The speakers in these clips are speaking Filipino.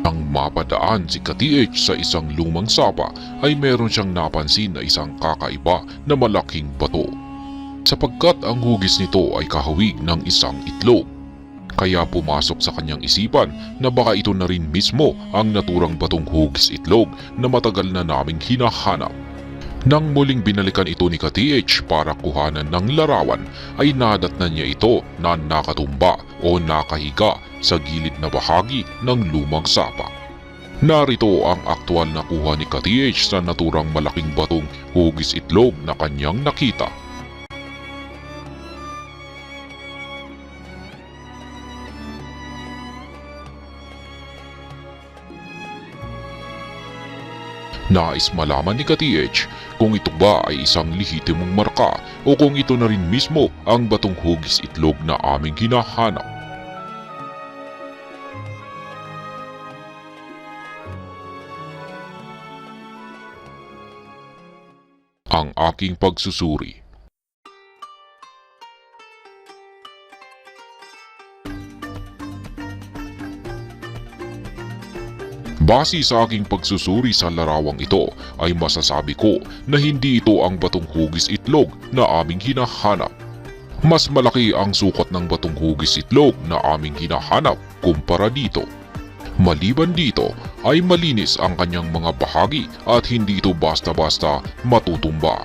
Nang mapadaan si Ka-TH sa isang lumang sapa ay meron siyang napansin na isang kakaiba na malaking bato. Sapagkat ang hugis nito ay kahawig ng isang itlog. Kaya pumasok sa kanyang isipan na baka ito na rin mismo ang naturang batong hugis itlog na matagal na naming hinahanap. Nang muling binalikan ito ni Ka-TH para kuhanan ng larawan ay nadatnan niya ito na nakatumba o nakahiga sa gilid na bahagi ng lumang sapa. Narito ang aktwal na kuha ni Ka-TH sa naturang malaking batong hugis itlog na kanyang nakita. Nais malaman ni Ka-TH kung ito ba ay isang lehitimong marka o kung ito na rin mismo ang batong hugis itlog na aming hinahanap. Ang aking pagsusuri Base sa aking pagsusuri sa larawang ito ay masasabi ko na hindi ito ang batong hugis itlog na aming hinahanap. Mas malaki ang sukat ng batong hugis itlog na aming hinahanap kumpara dito. Maliban dito ay malinis ang kanyang mga bahagi at hindi ito basta-basta matutumba.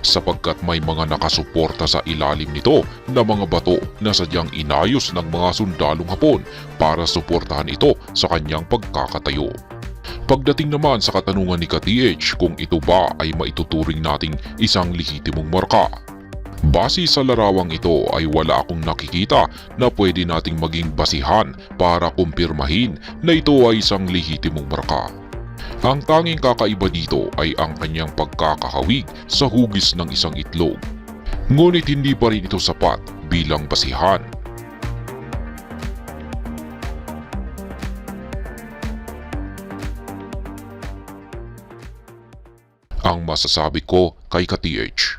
Sapagkat may mga nakasuporta sa ilalim nito na mga bato na sadyang inayos ng mga sundalong hapon para suportahan ito sa kanyang pagkakatayo. Pagdating naman sa katanungan ni Ka-TH kung ito ba ay maituturing nating isang lehitimong marka. Base sa larawang ito ay wala akong nakikita na pwede nating maging basihan para kumpirmahin na ito ay isang lehitimong marka. Ang tanging kakaiba dito ay ang kanyang pagkakahawig sa hugis ng isang itlog. Ngunit hindi pa rin ito sapat bilang basihan. Ang masasabi ko kay ka-TH.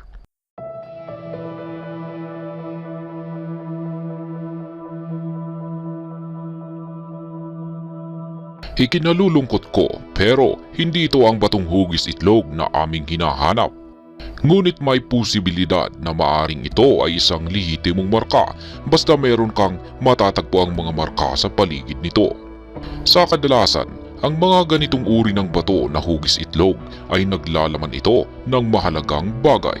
Ikinalulungkot ko pero hindi ito ang batong hugis itlog na aming hinahanap. Ngunit may posibilidad na maaring ito ay isang lehitimong marka basta meron kang matatagpo ang mga marka sa paligid nito. Sa kadalasan, ang mga ganitong uri ng bato na hugis itlog ay naglalaman ito ng mahalagang bagay.